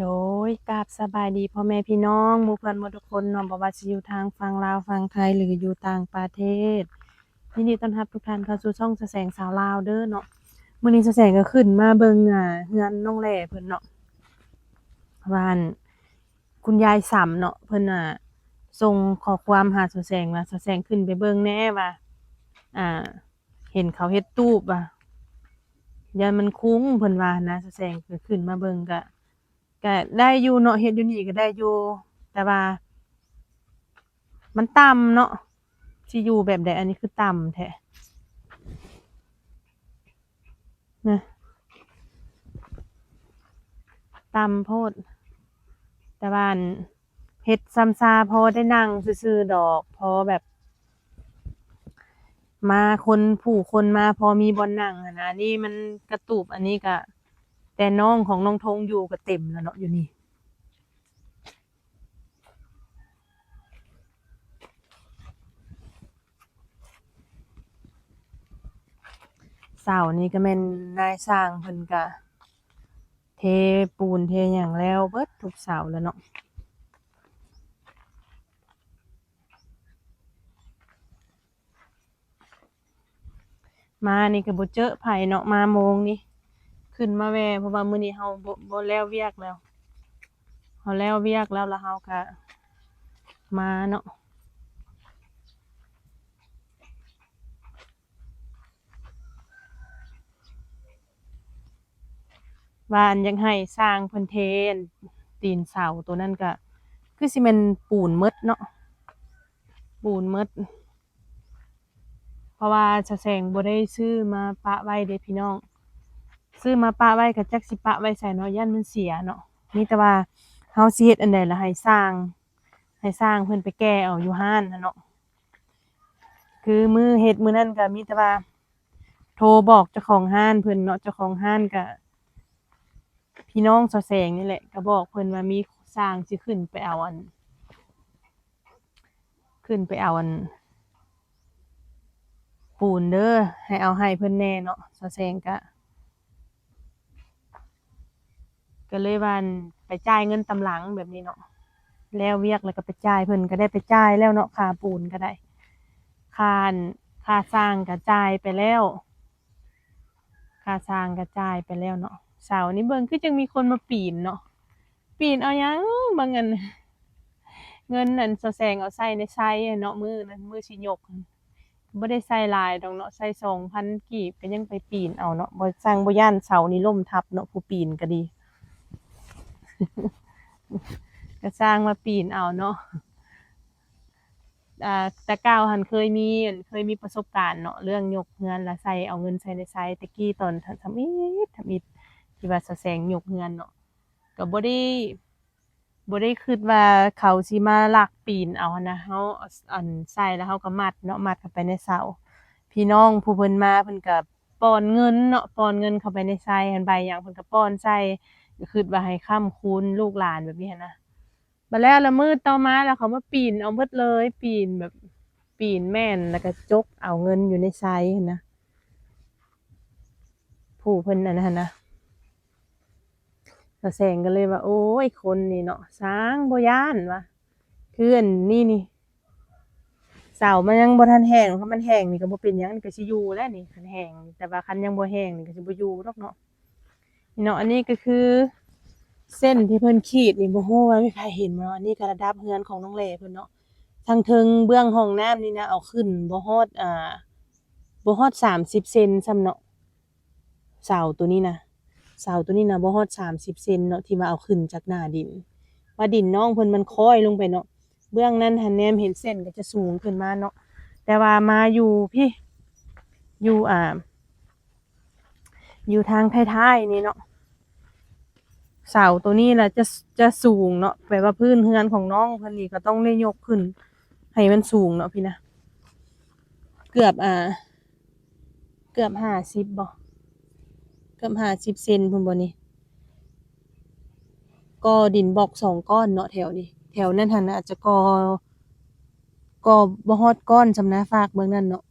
โดยกราบสบายดีพ่อแม่พี่น้องมู่เพื่อนหมดทุกคนนาะบ่ว่าสิอยู่ทางฝั่งลาวฝั่งไทยหรืออยู่ต่างประเทศยินดีต้อนรับทุกท่านเข้าสู่ช่องแสแสงสาวลาวเด้อเนาะมื้อนี้แสงก็ขึ้นมาเบิ่งอ่าเฮือนน้องแหล่เพิ่นเนาะว่านคุณยายสำเนาะเพิ่นน่ะส่งขอความหาแสแสงว่าแสแสงขึ้นไปเบิ่งแน่ว่าอ่า เห็นเขาเฮ็ดตูบว่ายันมันคุ้งเพิ่นว่านะแสแสงก็ขึ้นมาเบิ่งก็ ก็ได้อยู่เนาะเฮ็ดอยู่นี่ก็ได้อยู่แต่ว่า มันต่ำเนาะสิอยู่แบบใดอันนี้คือต่ำแท้นะต่ำโพด แต่ว่านเฮ็ดซ้ำซาพอได้นั่งซื่อดอก พอแบบ มาคนผู้คนมาพอมีบอนนั่งนะอันนี้มันกระตูบอันนี้ก็ แต่น้องของน้องธงอยู่ก็เต็มแล้วเนาะอยู่นี่เสานี่ก็แม่นนายสร้างเพิ่นก็เทปูนเทหยังแล้วเบิดทุกเสาแล้วเนาะมานี่ก็บ่เจอไผเนาะมาโมงนี่ ขึ้นมาแวะเพราะว่ามื้อนี้เฮาบ่บ่แล้วเวียกแล้วเฮาแล้วเวียกแล้วแล้วเฮาก็มาเนาะว่านยังให้สร้างเพิ่นเทนตีนเสาตัวนั้นก็คือสิแม่นปูนมดเนาะปูนมด เพราะว่าชะแสงบ่ได้ซื้อมาปะไว้เด้พี่น้อง ซื้อมาปะไว้ก็จักสิปะไว้ใส่เนาะยันมันเสียเนาะมีแต่ว่าเฮาสิเฮ็ดอันใดล่ะให้สร้าง ให้สร้างเพิ่นไปแก้เอาอยู่ห้านนะเนาะคือมือเฮ็ดมือนั้นก็มีแต่ว่า โทรบอกเจ้าของห้านเพิ่นเนาะเจ้าของห้านก็พี่น้องสอแสงนี่แหละก็บอกเพิ่นว่ามีสร้างสิขึ้นไปเอาอัน ขึ้นไปเอาอัน ปูนเด้อให้เอาให้เพิ่นแน่เนาะสอแสงก็ ก็เลยว่าอั่นไปจ่ายเงินตำหลังแบบนี้เนาะแล้วเวียกแล้วก็ไปจ่ายเพิ่นก็ได้ไปจ่ายแล้วเนาะค่าปูนก็ได้ค่าค่าสร้างก็จ่ายไปแล้วค่าสร้างก็จ่ายไปแล้วเนาะเสานี่เบิ่งคือจังมีคนมาปีนเนาะปีนเอายังบางเงิน เงินนั่นสะแสงเอาใส่ในไซอะเนาะมือนั้นมือสิยกบ่ได้ใส่ลายดอกเนาะใส่2,000กีบก็ยังไปปีนเอาเนาะบ่สร้างบ่ย้านเสานี่ล่มทับเนาะผู้ปีนก็ดี ก็สร้างมาปีนเอาเนาะแต่ก่าวหันเคยมีเคยมีประสบการณ์เนาะเรื่องยกเฮือนล้วใส่เอาเงินใส่ในไซตะกี้ตอนทำอิฐทำอิฐที่ว่าสแสงยกเฮือนเนาะก็บ่ได้บ่ได้คิดว่าเขาสิมาลักปีนเอานะเฮาอันใส่แล้วเฮาก็มัดเนาะมัดเข้าไปในเสาพี่น้องผู้เพิ่นมาเพิ่นก็ป้อนเงินเนาะป้อนเงินเข้าไปในไส้หันใบหยังเพิ่นก็ป้อนใส่ คิดว่าให้ค้ำคูณลูกหลานแบบนี้นะบัดแล้วละมืดต่อมาแล้วเขามาปีนเอาหมดเลย ปีนแบบ ปีนแม่นแล้วก็จกเอาเงินอยู่ในไส้หั้นะผู้เพิ่นนั่นนี้นะแสงกันเลยว่า โอ้ยคนนี่เนาะสร้างบยานว่ะคืออันนี่นี่เสามันยังบ่ทันแห้งถ้ามันแห้งนี่ก็บ่เป็นหยังนี่ก็สิอยู่แล้วนี่คันแห้งแต่ว่าคันยังบ่แห้งนี่ก็สิบ่อยู่ดอกเนาะ เนาะอันนี้ก็คือ เส้นที่เพิ่นขีดนี่บ่ฮู้ว่ามีใครเห็นบ่เนาะอันนี้กระดับเฮือนของน้องแหล่เพิ่นเนาะทางเทิงเบื้องห้องน้ำนี่นะเอาขึ้นบ่ฮอดอ่าบ่ฮอด30เซนซ้ำเนาะเสาตัวนี้นะเสาตัวนี้นะบ่ฮอด30เซนเนาะที่มาเอาขึ้นจากหน้าดินว่าดินน้องเพิ่นมันค้อยลงไปเนาะเบื้องนั้นหันแนมเห็นเส้นก็จะสูงขึ้นมาเนาะแต่ว่ามาอยู่พี่อยู่อ่า อยู่ทางท้ายๆนี่เนาะเสาตัวนี้แหละจะจะสูงเนาะแปลว่าพื้นเฮือนของน้องพิ่นนี่ก็ต้องได้ยกขึ้น ให้มันสูงเนาะพี่นะ เกือบอ่า เกือบ50บ่เกือบห้าสิบเซนพุ่นบ่นี่ก่อดินบล็อกสองก้อนเนาะแถวนี้แถวนั้นหั่นน่ะอาจจะก่อก่อบ่ฮอดก้อนสำนะฝากเบิ่งนั้นเนาะ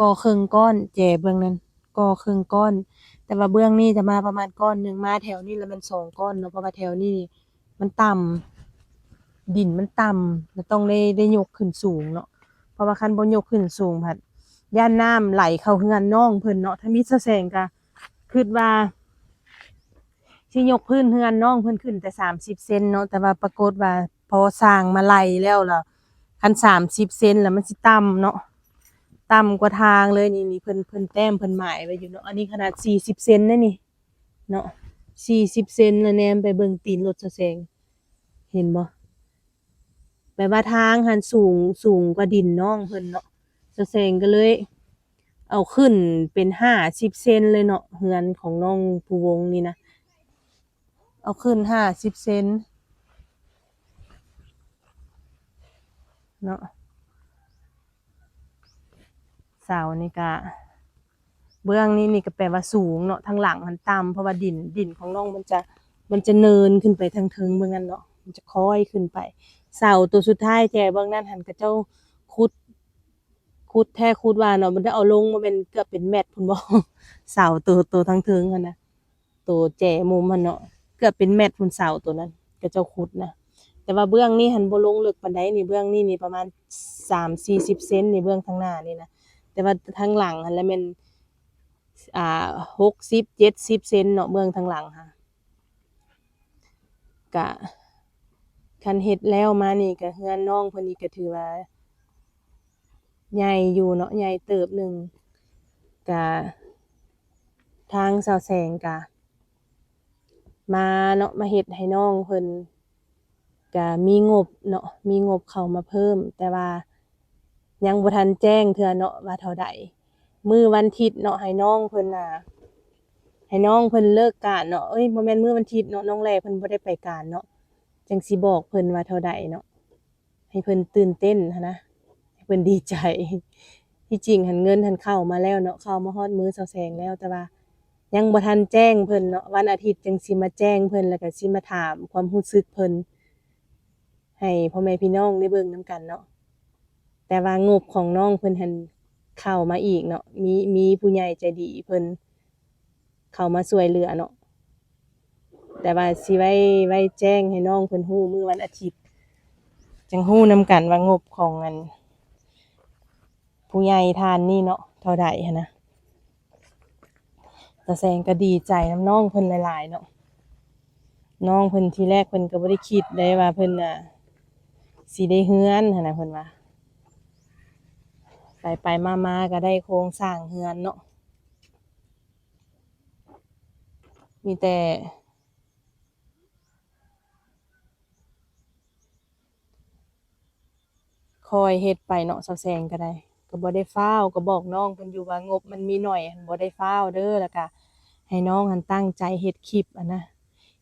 ก่อครึ่งก้อนแจเบิ่งนั้น ก่อครึ่งก้อน แต่ว่าเบื้องนี้จะมาประมาณก้อนหนึ่งมาแถวนี้แล้วมันสองก้อนเนาะเพราะว่าแถวนี้มันต่ำดินมันต่ำแล้วต้องได้ได้ยกขึ้นสูงเนาะเพราะว่าคันบ่ยกขึ้นสูงผัดย่านน้ำไหลเข้าเฮือนน้องเพิ่นเนาะถ้ามีสแสงก็คิดว่าสิยกพื้นเฮือนน้องเพิ่นขึ้นแต่30เซนเนาะแต่ว่าปรากฏว่าพอสร้างมาไหลแล้วล่ะคัน30เซนแล้วมันสิต่ำเนาะ ต่ำกว่าทางเลยนี่นี่เพิ่นเพิ่นแต้มเพิ่นหมายไว้อยู่เนาะอันนี้ขนาดสี่สิบเซนนะนี่เนาะสี่สิบเซนแล้วแนมไปเบิ่งตีนรถสะแสงเห็นบ่แปลว่าทางหันสูงสูงกว่าดินน้องเพิ่นเนาะสะแสงก็เลย เอาขึ้นเป็นห้าสิบเซนเลยเนาะเฮือนของน้องผู้วงนี่นะเอาขึ้นห้าสิบเซนเนาะ สานี่ก็เบื้องนี้นี่ก็แปลว่าสูงเนาะทางหลังมันต่ำเพราะว่าดินดินของน้องมันจะมันจะเนินขึ้นไปทางเทิงเบื้องนั้นเนาะมันจะค่อยขึ้นไป เสาตัวสุดท้ายแจเบื้องนั้นหันกับเจ้าคุดคุดแท้คุดว่าเนาะมันจะเอาลงมาเป็นเกือบเป็นแมตพุ่นบ่เสาตัวตัวทางเทิงหันนะตัวแจมุมมันเนาะเกือบเป็นแมตพุ่นเสาตัวนั้นกับเจ้าคุดนะแต่ว่าเบื้องนี้หันบ่ลงลึกปานใดนี่เบื้องนี้นี่ประมาณ3-40เซนในเบื้องทางหน้านี่นะ แต่ว่าทางหลังหันแล้วมันอ่าหกสิบเจ็ดสิบเซนเนาะเมืองทางหลังค่ะกะคันเฮ็ดแล้วมานี่ก็เฮือนน้องเพิ่นนี่ก็ถือว่าใหญ่อยู่เนาะใหญ่เติบหนึ่งกะทางสาวแสงกะมาเนาะมาเฮ็ดให้น้องเพิ่นก็มีงบเนาะมีงบเข้ามาเพิ่ม แต่ว่า ยังบ่ทันแจ้งเทื่อเนาะว่าเท่าใดมือวันอาทิตย์เนาะให้น้องเพิ่นน่ะให้น้องเพิ่นเลิกการเนาะเอ้ยบ่แม่นมือวันอาทิตย์เนาะน้องแลเพิ่นบ่ได้ไปการเนาะจังสิบอกเพิ่นว่าเท่าใดเนาะให้เพิ่นตื่นเต้นหั้นนะให้เพิ่นดีใจ ที่จริงหันเงินหันเข้ามาแล้วเนาะเข้ามาฮอดมื้อเช้าแสงแล้วแต่ว่า ยังบ่ทันแจ้งเพิ่นเนาะวันอาทิตย์จังสิมาแจ้งเพิ่นแล้วก็สิมาถามความรู้สึกเพิ่นให้พ่อแม่พี่น้องได้เบิ่งนํกันเนาะ แต่ว่างบของน้องเพิ่นหันเข้ามาอีกเนาะมีมีผู้ใหญ่ใจดีเพิ่นเข้ามาช่วยเหลือเนาะแต่ว่าสิไว้ไว้แจ้งให้น้องเพิ่นฮู้มื้อวันอาทิตย์ จังฮู้นำกันว่างบของอัน ผู้ใหญ่ทานนี่เนาะเท่าใดหันนะตาแซงก็ดีใจน้ำน้องเพิ่นหลายๆเนาะน้องเพิ่นทีแรกเพิ่นก็บ่ได้คิดได้ว่าเพิ่นน่ะสิได้เฮือนหันนะเพิ่นว่า ไปไปมามาก็ได้โครงสร้างเฮือนเนาะมีแต่ คอยเฮ็ดไปเนาะเซาแซงก็ได้ ก็บ่ได้ฟ้าวก็บอกน้องเพิ่นอยู่ว่างบมันมีหน่อยบ่ได้ฟ้าวเด้อแล้วก็ให้น้องหันตั้งใจเฮ็ดคลิปอะนะ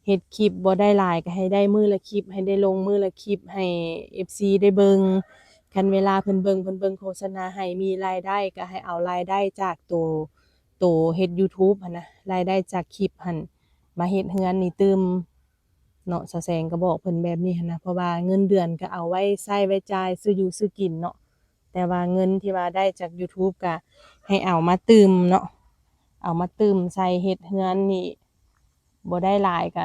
เฮ็ดคลิปบ่ได้หลายก็ให้ได้มือละคลิป ให้ได้ลงมือละคลิปให้ FC ได้เบิ่ง คันเวลาเพิ่นเบิ่งเพิ่นเบิ่งโฆษณาให้มีรายได้ก็ให้เอารายได้จากตัวตัวเฮ็ด YouTube หันนะรายได้จากคลิปหันมาเฮ็ดเฮือนนี่ตึมเนาะซะแซงก็บอกเพิ่นแบบนี้หันนะเพราะว่าเงินเดือนก็เอาไว้ใช้ไว้จ่ายซื้ออยู่ซื้อกินเนาะแต่ว่าเงินที่ว่าได้จาก YouTube ก็ให้เอามาตึมเนาะเอามาตึมใส่เฮ็ดเฮือนนี่บ่ได้หลายก็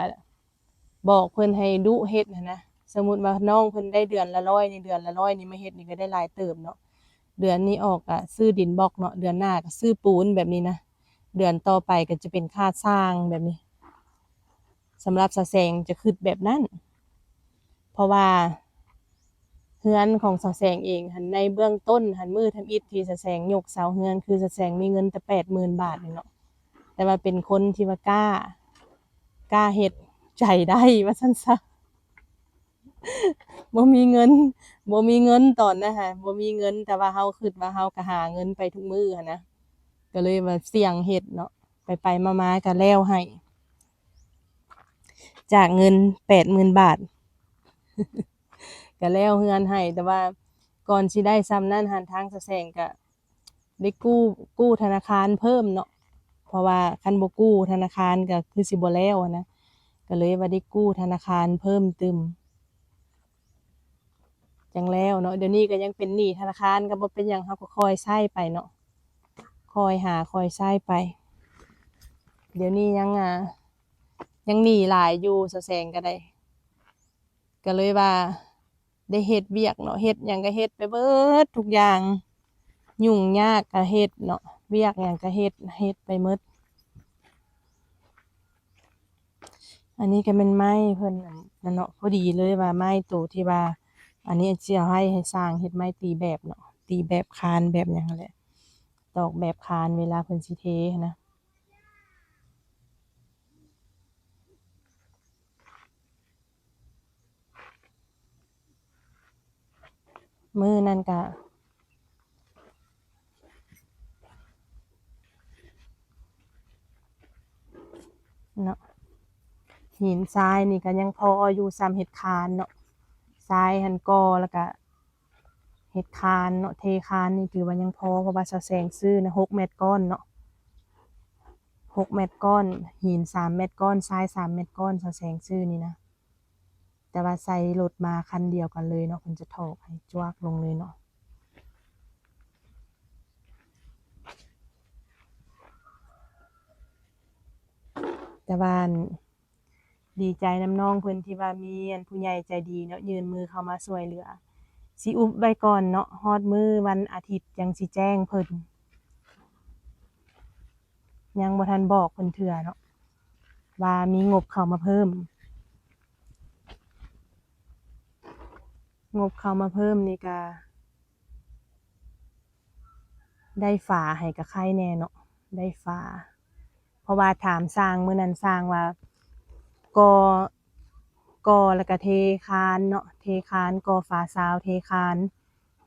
บอกเพิ่นให้ดุเฮ็ดหันนะ สมมุติว่าน้องเพิ่นได้เดือนละร้อยในเดือนละร้อยนี่มาเฮ็ดนี่ก็ได้หลายเติบเนาะเดือนนี้ออกก็ซื้อดินบล็อกเนาะเดือนหน้าก็ซื้อปูนแบบนี้นะเดือนต่อไปก็จะเป็นค่าสร้างแบบนี้สำหรับสะแสงจะคิดแบบนั้น เพราะว่าเฮือนของสะแสงเองหันในเบื้องต้นหันมือทำอิฐที่สะแสงยกเสาเฮือนคือสะแสงมีเงินแต่80,000บาทเนาะแต่ว่าเป็นคนที่ว่ากล้ากล้าเฮ็ดใจได้ว่าซั่นซะ บ่มีเงินบ่มีเงินตอนนะฮะบ่มีเงินแต่ว่าเฮาคิดว่าเฮาก็หาเงินไปทุกมื้อหั้นนะก็เลยว่าเสี่ยงเฮ็ดเนาะไปไปมาๆก็แล้วให้ จากเงิน80,000บาทก็แล้วเฮือนให้แต่ว่าก่อนสิได้ซ้ำนั้นหันทางสแสงก็ได้กู้กู้ธนาคารเพิ่มเนาะเพราะว่าคันบ่กู้ธนาคารก็คือสิบ่แล้วนะก็เลยว่าได้กู้ธนาคารเพิ่มตึม จังแล้วเนาะเดี๋ยวนี้ก็ยังเป็นหนี้ธนาคารก็บ่เป็นหยังเฮาก็คอยใช้ไปเนาะคอยหาคอยใช้ไป เดี๋ยวนี้ยังอะยังหนีหลายอยู่สแสงก็ได้ก็เลยว่า ได้เฮ็ดเวียกเนาะเฮ็ดหยังก็เฮ็ดไปเบิดทุกอย่าง ยุ่งยากก็เฮ็ดเนาะเวียกหยังก็เฮ็ดเฮ็ดไปหมดอันนี้ก็เป็นไม้เพิ่นนั่นเนาะพอดีเลยว่าไม้ตัวที่ว่า อันนี้สิเอาให้ให้สร้างเฮ็ดไม้ตีแบบเนาะตีแบบคานแบบหยังนั่นแหละตอกแบบคานเวลาเพิ่นสิเทนะมือนั่นก็เนาะหินทรายนี่ก็ยังพออยู่ซ้ำเห็ดคานเนาะ ทรายหันกอแล้วก็เห็ดคานเนาะเทคานนี่ถือว่ายังพอเพราะว่าสะแสงซื้อนะหกเม็ดก้อนเนาะหกเม็ดก้อน หินสามเม็ดก้อนทรายสามเม็ดก้อนสะแสงซื้อนี่นะแต่ว่าใส่รถมาคันเดียวกันเลยเนาะมันจะถอกให้จวกลงเลยเนาะแต่ว่า ดีใจน้ำน้องเพิ่นที่ว่ามีอันผู้ใหญ่ใจดีเนาะยืนมือเข้ามาช่วยเหลือสิอุบไว้ก่อนเนาะฮอดมือวันอาทิตย์ยังสิแจ้งเพิ่นยังบ่ทันบอกเพิ่นเถื่อเนาะว่ามีงบเข้ามาเพิ่ม งบเข้ามาเพิ่มนี่ก็ได้ฝาให้กับใครแน่เนาะได้ฝาเพราะว่าถามสร้างเมื้อนั้นสร้างว่า ก่อก่อแล้วก็เทคานเนาะเทคานก่อฝาซาวเทคาน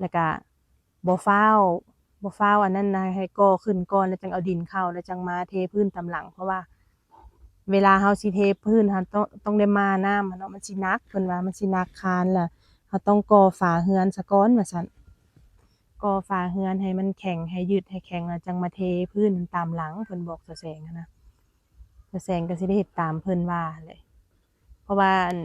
แล้วก็บ่ฟ้าวบ่ฟ้าวอันนั้นนะให้ก่อขึ้นก่อนแล้วจังเอาดินเข้าแล้วจังมาเทพื้นตามหลัง เพราะว่า เวลาเฮาสิเทพื้นเฮาต้องต้องได้มาน้ำเนาะมันสินักเพิ่นว่ามันสินักคานล่ะเฮาต้องก่อฝาเฮือนซะก่อนว่าซั่นก่อฝาเฮือนให้มันแข็งให้ยืดให้แข็งแล้วจังมาเทพื้นตามหลังเพิ่นบอกซะแสงนะ กระแสงก็สิได้เฮ็ดตามเพิ่นว่าหั่นแหละเพราะว่าอัน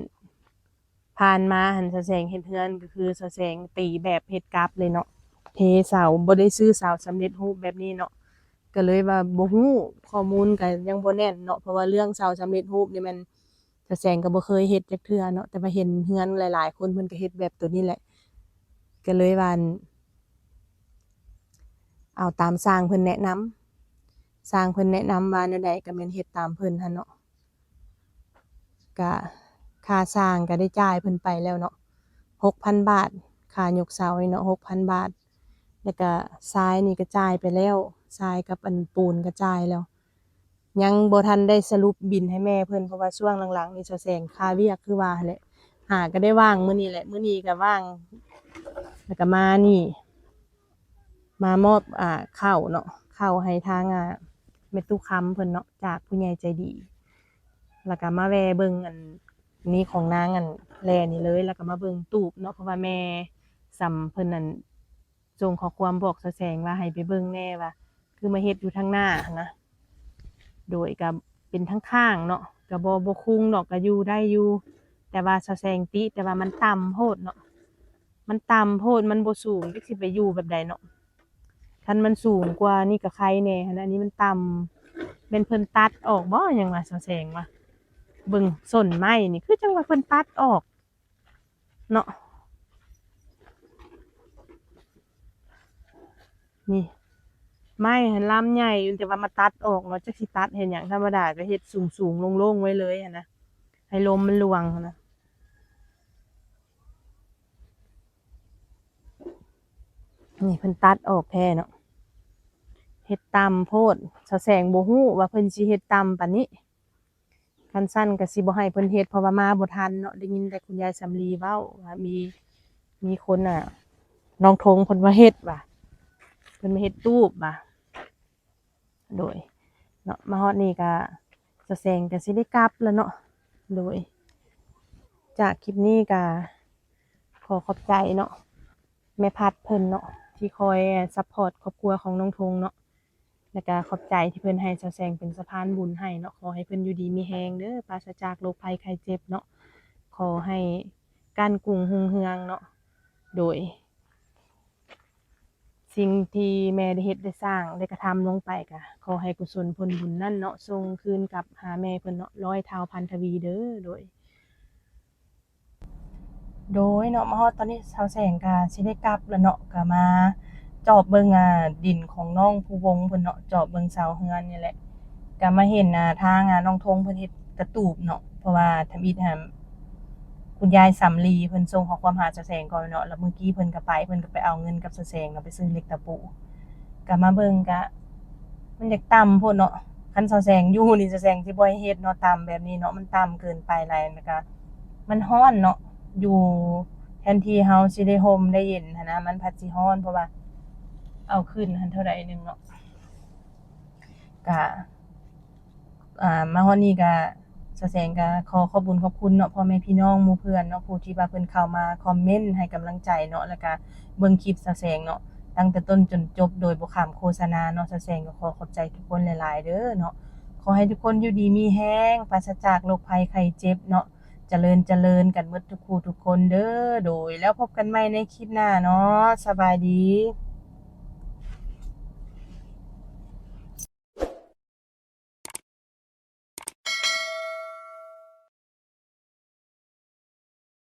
ผ่านมาหันสะแสงเฮ็ดเฮือนก็คือสะแสงตีแบบเฮ็ดกราฟเลยเนาะเทเสาบ่ได้ซื้อเสาสำเร็จรูปแบบนี้เนาะก็เลยว่าบ่ฮู้ข้อมูลก็ยังบ่แน่นเนาะเพราะว่าเรื่องเสาสำเร็จรูปนี่มันสะแสงก็บ่เคยเฮ็ดจักเทื่อเนาะแต่ว่าเห็นเฮือนหลาย ๆ คนเพิ่นก็เฮ็ดแบบตัวนี้แหละ ก็เลยว่าอันเอาตามสร้างเพิ่นแนะนำ สร้างเพิ่นแนะนำว่าแนวใดก็แม่นเฮ็ดตามเพิ่นหั่นเนาะก็ค่าสร้างก็ได้จ่ายเพิ่นไปแล้วเนาะ6,000บาทค่ายกเสานี่เนาะ6,000บาท แล้วก็ทรายนี่ก็จ่ายไปแล้วทรายกับอันปูนก็จ่ายแล้ว ยังบ่ทันได้สรุปบินให้แม่เพิ่นเพราะว่าช่วงหลังๆนี่เจ้าแสงค่าเวียกคือว่าแหละหาก็ได้ว่างมื้อนี้แหละมื้อนี้ก็ว่าง แล้วก็มานี่ มามอบอ่าข้าวเนาะข้าวให้ทางอ่า เมตุคำเพิ่นเนาะจากผู้ใหญ่ใจดี แล้วก็มาแวเบิ่งอันนี้ของนางอันแลนี่เลย แล้วก็มาเบิ่งตูบเนาะเพราะว่าแม่สำเพิ่นนั่นส่งข้อความบอกสะแสงว่าให้ไปเบิ่งแน่ว่า คือมาเฮ็ดอยู่ทางหน้านะ โดยก็เป็นทั้งข้างเนาะก็บ่บ่คุ้งดอกก็อยู่ได้อยู่ แต่ว่าสะแสงติแต่ว่ามันต่ำโพดเนาะมันต่ำโพดมันบ่สูงจักสิไปอยู่แบบใดเนาะ คันมันสูงกว่านี่ก็ใครแน่หั้นนะอันนี้มันต่ำเป็นเพิ่นตัดออกบ่หยังว่าสะแสงว่าเบิ่งส้นไม้นี่คือจังว่าเพิ่นตัดออก เนาะนี่ไม้หันลำใหญ่อยู่แต่ว่ามาตัดออกเนาะจักสิตัดเฮ็ดหยังธรรมดาก็เฮ็ดสูงๆโล่งๆไว้เลยหันะให้ลมมันลวงนะนี่เพิ่นตัดออกแท้เนาะ ฮ็ดตามโพดสะแสงบ่ฮู้ว่าเพิ่นสิเฮ็ดตามปานนี้คันสั้นก็สิบ่ให้เพิ่นเฮ็ดเพราะว่ามาบ่ทันเนาะได้ยินแต่คุณยายสำลีเว้าว่ามีมีคนน่ะน้องทงเพิ่นมาเฮ็ดว่ะเพิ่นมาเฮ็ดรูปว่ะโดยเนาะมาฮอดนี่ก็สะแสงก็สิได้กลับแล้วเนาะโดย จากคลิปนี้ก็ขอขอบใจเนาะแม่พัดเพิ่นเนาะที่คอยซัพพอร์ตครอบครัวของน้องทงเนาะ แล้วก็ขอบใจที่เพิ่นให้เจ้าแซงเป็นสะพานบุญให้เนาะขอให้เพิ่นอยู่ดีมีแฮงเด้อปราศจากโรคภัยไข้เจ็บเนาะขอให้การกุ้งหุงเฮืองเนาะโดย สิ่งที่แม่ได้เฮ็ดได้สร้างได้กระทำลงไปก็ขอให้กุศลผลบุญนั่นเนาะส่งคืนกลับหาแม่เพิ่นเนาะร้อยเท่าพันทวีเด้อโดย โดยเนาะมาฮอดตอนนี้ชาวแสงก็สิได้กลับแล้วเนาะก็มา จอบเบิงอ่าดินของน้องผู้วงเพิ่นเนาะจอบเบิงเสาเฮือนนี่แหละก็มาเห็นอ่าทางอ่าน้องธงเพิ่นเฮ็ดกระตูบเนาะเพราะว่าทำอิฐหาคุณยายสำลีเพิ่นส่งขอความหาชาวแสงก่อนเนาะแล้วเมื่อกี้เพิ่นก็ไปเพิ่นก็ไปเอาเงินกับชาวแสงเนาะไปซื้อเหล็กตะปูก็มาเบิ่งก็มันอยากต่ำโพดเนาะคันชาวแสงอยู่นี่ชาวแสงสิบ่ให้เฮ็ดเนาะต่ำแบบนี้เนาะมันต่ำเกินไปหลายแล้วก็มันร้อนเนาะอยู่แทนที่เฮาสิได้ห่มได้เย็นหันนะมันพัดสิร้อนเพราะว่า เอาขึ้นหันเท่าใดหนึงเนาะก็อ่ามาฮอดนี้ก็สะแสงก็ขอขอบุญขอบคุณเนาะพ่อแม่พี่น้องหมู่เพื่อนเนาะผู้ที่ว่าเพิ่นเข้ามาคอมเมนต์ให้กำลังใจเนาะแล้วก็เบิ่งคลิปสะแสงเนาะตั้งแต่ต้นจนจบโดยบ่ข้ามโฆษณาเนาะสะแสงก็ขอขอบใจทุกคนหลาย ๆ เด้อเนาะขอให้ทุกคนอยู่ดีมีแรงปราศจากโรคภัยไข้เจ็บเนาะเจริญเจริญกันหมดทุกคู่ทุกคนเด้อ โดยแล้วพบกันใหม่ในคลิปหน้าเนาะสบายดี